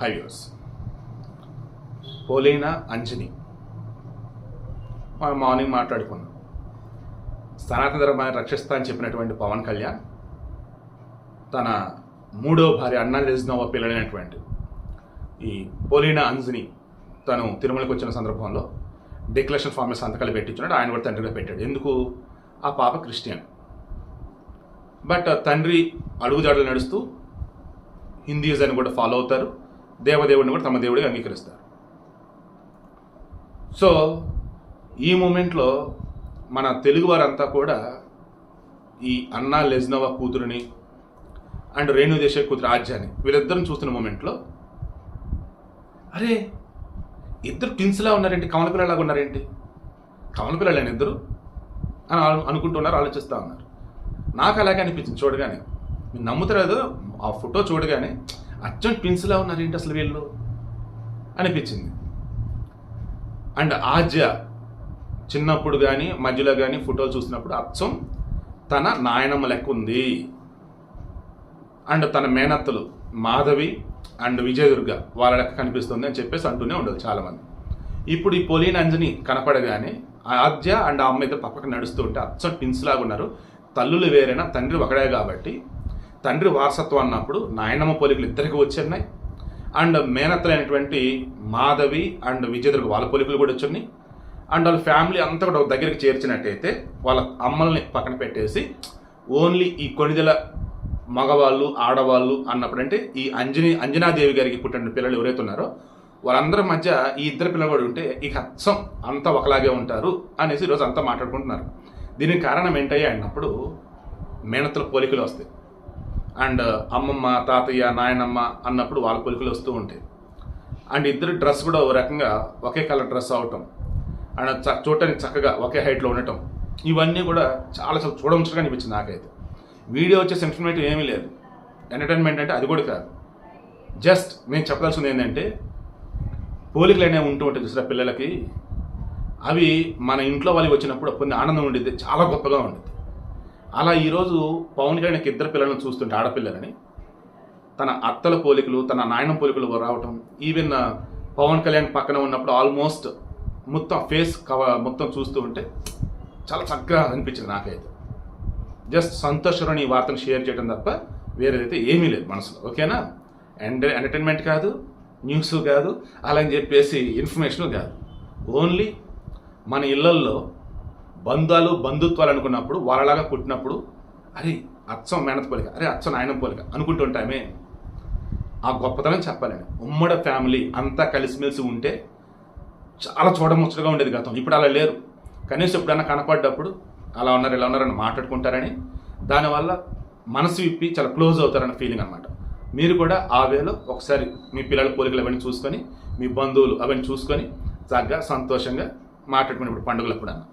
High views పోలీనా Anjani? మనం morning మాట్లాడుకున్నాం. సనాతన ధర్మాన్ని రక్షిస్తా అని చెప్పినటువంటి పవన్ కళ్యాణ్ తన మూడో భార్య అన్నా లెజ్నోవా పిల్లలైనటువంటి ఈ పోలీనా అంజని తను తిరుమలకు వచ్చిన సందర్భంలో డిక్లరేషన్ ఫామ్ మీద సంతకాలు పెట్టించున్నాడు. ఆయన కూడా తండ్రిగా పెట్టాడు. ఎందుకు? ఆ పాప క్రిస్టియన్. బట్ తండ్రి అడుగుజాడలు నడుస్తూ హిందీజాన్ని కూడా ఫాలో అవుతారు. దేవదేవుడిని కూడా తమ దేవుడిగా అంగీకరిస్తారు. సో ఈ మూమెంట్లో మన తెలుగువారంతా కూడా ఈ అన్నా లెజ్నవ కూతురుని అండ్ రేణుదేశ కూతురు ఆజ్యాని వీళ్ళిద్దరిని చూస్తున్న మూమెంట్లో అరే ఇద్దరు టిన్స్లా ఉన్నారేంటి? కమల పిల్లలాగా ఉన్నారేంటి? కమల పిల్లలేని ఇద్దరు? అని అనుకుంటున్నారు ఆలోచిస్తూ ఉన్నారు. నాకు అలాగే అనిపించింది చూడగానే. మీరు నమ్ముతలేదు ఆ ఫోటో చూడగానే అచ్చం ట్విన్స్లా ఉన్నారేంటి అసలు వీళ్ళు? అనిపించింది. అండ్ ఆజ్య చిన్నప్పుడు కానీ మధ్యలో కానీ ఫోటోలు చూసినప్పుడు అచ్చం తన నాయనమ్మ లెక్క ఉంది. అండ్ తన మేనత్తలు మాధవి అండ్ విజయదుర్గ వాళ్ళ లెక్క కనిపిస్తుంది అని చెప్పేసి అంటూనే ఉండదు చాలామంది. ఇప్పుడు ఈ పొలీన్ అంజని కనపడగానే ఆ ఆద్య అండ్ ఆ అమ్మ ఇద్దరు పక్కకు నడుస్తూ ఉంటే అచ్చం పిన్స్ లాగా ఉన్నారు. తల్లులు వేరైనా తండ్రి ఒకడే కాబట్టి తండ్రి వారసత్వం అన్నప్పుడు నాయనమ్మ పోలికలు ఇద్దరికి వచ్చున్నాయి అండ్ మేనత్తలైనటువంటి మాధవి అండ్ విజయదుర్గ వాళ్ళ పోలికలు కూడా వచ్చున్నాయి అండ్ వాళ్ళ ఫ్యామిలీ అంతా కూడా దగ్గరికి చేర్చినట్టయితే వాళ్ళ అమ్మల్ని పక్కన పెట్టేసి ఓన్లీ ఈ కొణిదెల మగవాళ్ళు ఆడవాళ్ళు అన్నప్పుడు అంటే ఈ అంజని అంజనాదేవి గారికి పుట్టిన పిల్లలు ఎవరైతే ఉన్నారో వాళ్ళందరి మధ్య ఈ ఇద్దరు పిల్లలు కూడా ఉంటే ఇక అచ్చం అంతా ఒకలాగే ఉంటారు అనేసి ఈరోజు అంతా మాట్లాడుకుంటున్నారు. దీనికి కారణం ఏంటయ్యా అన్నప్పుడు మేనత్తల పోలికలు వస్తాయి. అండ్ అమ్మమ్మ తాతయ్య నాయనమ్మ అన్నప్పుడు వాళ్ళ పోలికలు వస్తూ ఉంటాయి. అండ్ ఇద్దరు డ్రెస్ కూడా ఓ రకంగా ఒకే కలర్ డ్రెస్ అవటం అండ్ చ- చూడటానికి చక్కగా ఒకే హైట్లో ఉండటం ఇవన్నీ కూడా చాలా చాలా చూడముచ్చగా అనిపించింది నాకైతే. వీడియో వచ్చేసి ఇన్ఫర్మేటివ్ ఏమీ లేదు. ఎంటర్టైన్మెంట్ అంటే అది కూడా కాదు. జస్ట్ నేను చెప్పదలసింది ఏంటంటే పోలికలు అనేవి ఉంటూ ఉంటాయి చూసారా పిల్లలకి అవి మన ఇంట్లో వాళ్ళకి వచ్చినప్పుడు కొన్ని ఆనందం ఉండేది చాలా గొప్పగా ఉండేది. అలా ఈరోజు పవన్ కళ్యాణ్కి ఇద్దరు పిల్లలను చూస్తుంటే ఆడపిల్లలని తన అత్తల పోలికలు తన నాయన పోలికలు రావటం ఈవెన్ పవన్ కళ్యాణ్ పక్కన ఉన్నప్పుడు ఆల్మోస్ట్ మొత్తం ఫేస్ కవ మొత్తం చూస్తూ ఉంటే చాలా చక్కగా అనిపించింది నాకైతే. జస్ట్ సంతోషంగా ఈ వార్తను షేర్ చేయడం తప్ప వేరేదైతే ఏమీ లేదు మనసులో ఓకేనా? ఎండ ఎంటర్టైన్మెంట్ కాదు న్యూస్ కాదు అలా అని చెప్పేసి ఇన్ఫర్మేషన్ కాదు. ఓన్లీ మన ఇళ్ళల్లో బంధాలు బంధుత్వాలు అనుకున్నప్పుడు వాళ్ళలాగా పుట్టినప్పుడు అరే అచ్చం మేనత పోలిక అరే అచ్చం నాయన పోలిక అనుకుంటుంటామే ఆ గొప్పతనం చెప్పాలండి ఉమ్మడ ఫ్యామిలీ అంతా కలిసిమెలిసి ఉంటే చాలా చూడముచ్చటగా ఉండేది గతం. ఇప్పుడు అలా లేరు. కనీసం ఎప్పుడైనా కనపడ్డప్పుడు అలా ఉన్నారు ఇలా ఉన్నారని మాట్లాడుకుంటారని దానివల్ల మనసు విప్పి చాలా క్లోజ్ అవుతారన్న ఫీలింగ్ అనమాట మీరు కూడా ఆ వేలో ఒకసారి మీ పిల్లల పోలికలు అవన్నీ చూసుకొని మీ బంధువులు అవన్నీ చూసుకొని చక్కగా సంతోషంగా మాట్లాడుకునేప్పుడు పండుగలు ఎప్పుడన్నా